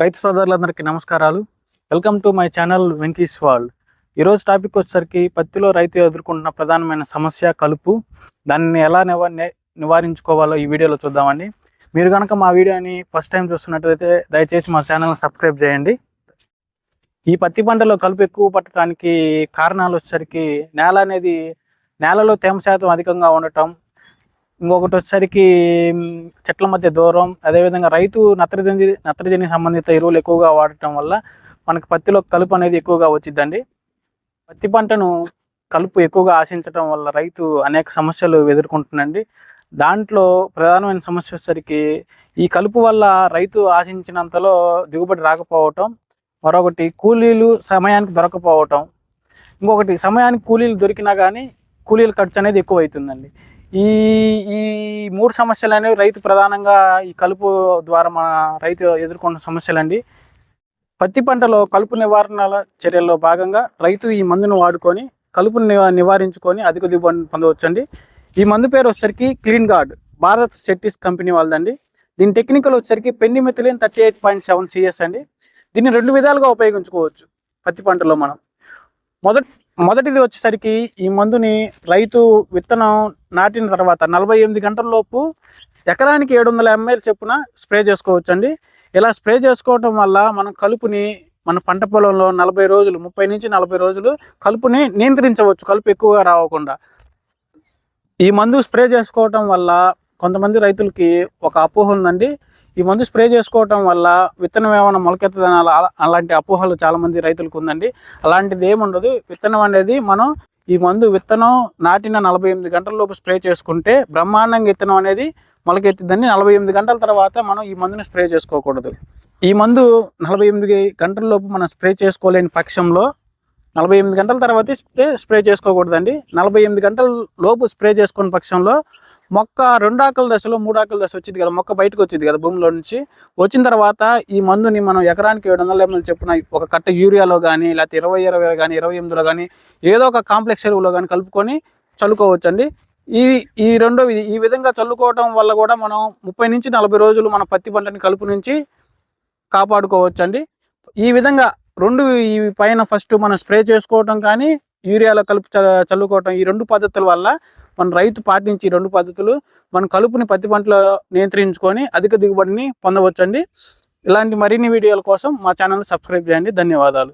రైతు సోదరులందరికీ నమస్కారాలు. Welcome to my channel Venky's world ఈరోజు టాపిక్ వచ్చేసరికి పత్తిలో రైతు ఎదుర్కొంటున్న ప్రధానమైన సమస్య కలుపు. దాన్ని ఎలా నివా నివారించుకోవాలో ఈ వీడియోలో చూద్దామండి. మీరు కనుక మా వీడియోని ఫస్ట్ టైం చూస్తున్నట్లయితే దయచేసి మా ఛానల్ని సబ్స్క్రైబ్ చేయండి. ఈ పత్తి పంటలో కలుపు ఎక్కువ పట్టడానికి కారణాలు వచ్చేసరికి నేల అనేది నేలలో తేమ శాతం అధికంగా ఉండటం ఇంకొకటి వచ్చేసరికి చెట్ల మధ్య దూరం అదేవిధంగా రైతు నత్రజని నత్రజని సంబంధిత ఎరువులు ఎక్కువగా వాడటం వల్ల మనకు పత్తిలో కలుపు అనేది ఎక్కువగా వచ్చిందండి పత్తి పంటను కలుపు ఎక్కువగా ఆశించడం వల్ల రైతు అనేక సమస్యలు ఎదుర్కొంటుందండి దాంట్లో ప్రధానమైన సమస్య వచ్చేసరికి ఈ కలుపు వల్ల రైతు ఆశించినంతలో దిగుబడి రాకపోవటం మరొకటి కూలీలు సమయానికి దొరకపోవటం. ఇంకొకటి సమయానికి కూలీలు దొరికినా కానీ కూలీల ఖర్చు అనేది ఎక్కువ అవుతుందండి ఈ ఈ మూడు సమస్యలు అనేవి రైతు ప్రధానంగా ఈ కలుపు ద్వారా మన రైతు ఎదుర్కొన్న సమస్యలండి. పత్తి పంటలో కలుపు నివారణ చర్యల్లో భాగంగా రైతు ఈ మందును వాడుకొని కలుపును నివారించుకొని అధిక దిగుబడి పొందవచ్చండి. ఈ మందు పేరు వచ్చేసరికి clean guard Bharat Certis company వాళ్ళదండి. దీని టెక్నికల్ వచ్చేసరికి pendimethalin thirty eight point seven CS అండి. దీన్ని రెండు విధాలుగా ఉపయోగించుకోవచ్చు పత్తి పంటలో మనం. మొదటి మొదటిది వచ్చేసరికి ఈ మందుని రైతు విత్తనం నాటిన తర్వాత నలభై ఎనిమిది గంటల్లోపు ఎకరానికి ఏడు వందల ఎంఎల్ చొప్పున స్ప్రే చేసుకోవచ్చు అండి ఇలా స్ప్రే చేసుకోవటం వల్ల మనం కలుపుని మన పంట పొలంలో నలభై రోజులు ముప్పై నుంచి నలభై రోజులు కలుపుని నియంత్రించవచ్చు కలుపు ఎక్కువగా రావకుండా. ఈ మందు స్ప్రే చేసుకోవటం వల్ల కొంతమంది రైతులకి ఒక అపోహ ఉందండి. ఈ మందు స్ప్రే చేసుకోవటం వల్ల విత్తనం ఏమైనా మొలకెత్తదని అలా అలాంటి అపోహలు చాలామంది రైతులకు ఉందండి. అలాంటిది ఏముండదు విత్తనం అనేది మనం ఈ మందు విత్తనం నాటిన నలభై ఎనిమిది గంటలలోపు స్ప్రే చేసుకుంటే బ్రహ్మాండంగా విత్తనం అనేది మొలకెత్తుందని నలభై ఎనిమిది గంటల తర్వాత మనం ఈ మందుని స్ప్రే చేసుకోకూడదు. ఈ మందు నలభై ఎనిమిది గంటలలోపు మనం స్ప్రే చేసుకోలేని పక్షంలో నలభై ఎనిమిది గంటల తర్వాత స్ప్రే స్ప్రే చేసుకోకూడదండి. నలభై ఎనిమిది గంటల లోపు స్ప్రే చేసుకున్న పక్షంలో మొక్క రెండు ఆకుల దశలో మూడు దశ వచ్చింది కదా మొక్క బయటకు వచ్చింది కదా భూమిలో నుంచి. వచ్చిన తర్వాత ఈ మందుని మనం ఎకరానికి ఏడు వందల ఎంఎల్ చెప్పిన ఒక కట్ట యూరియాలో కానీ లేకపోతే ఇరవై ఇరవై కానీ ఇరవై ఎనిమిదిలో కానీ ఏదో ఒక కాంప్లెక్స్ ఎరువులో కానీ కలుపుకొని చల్లుకోవచ్చండి. ఈ ఈ రెండో ఈ విధంగా చల్లుకోవటం వల్ల కూడా మనం ముప్పై నుంచి నలభై రోజులు మన పత్తి పంటని కలుపు నుంచి కాపాడుకోవచ్చండి. ఈ విధంగా రెండు ఈ పైన ఫస్ట్ మనం స్ప్రే చేసుకోవటం కానీ యూరియాలో కలుపు చ- చల్లుకోవటం ఈ రెండు పద్ధతుల వల్ల మన రైతు పాటించి రెండు పద్ధతులు మన కలుపుని పత్తి పంటలో నియంత్రించుకొని అధిక దిగుబడిని పొందవచ్చండి. ఇలాంటి మరిన్ని వీడియోల కోసం మా ఛానల్ సబ్స్క్రైబ్ చేయండి. ధన్యవాదాలు.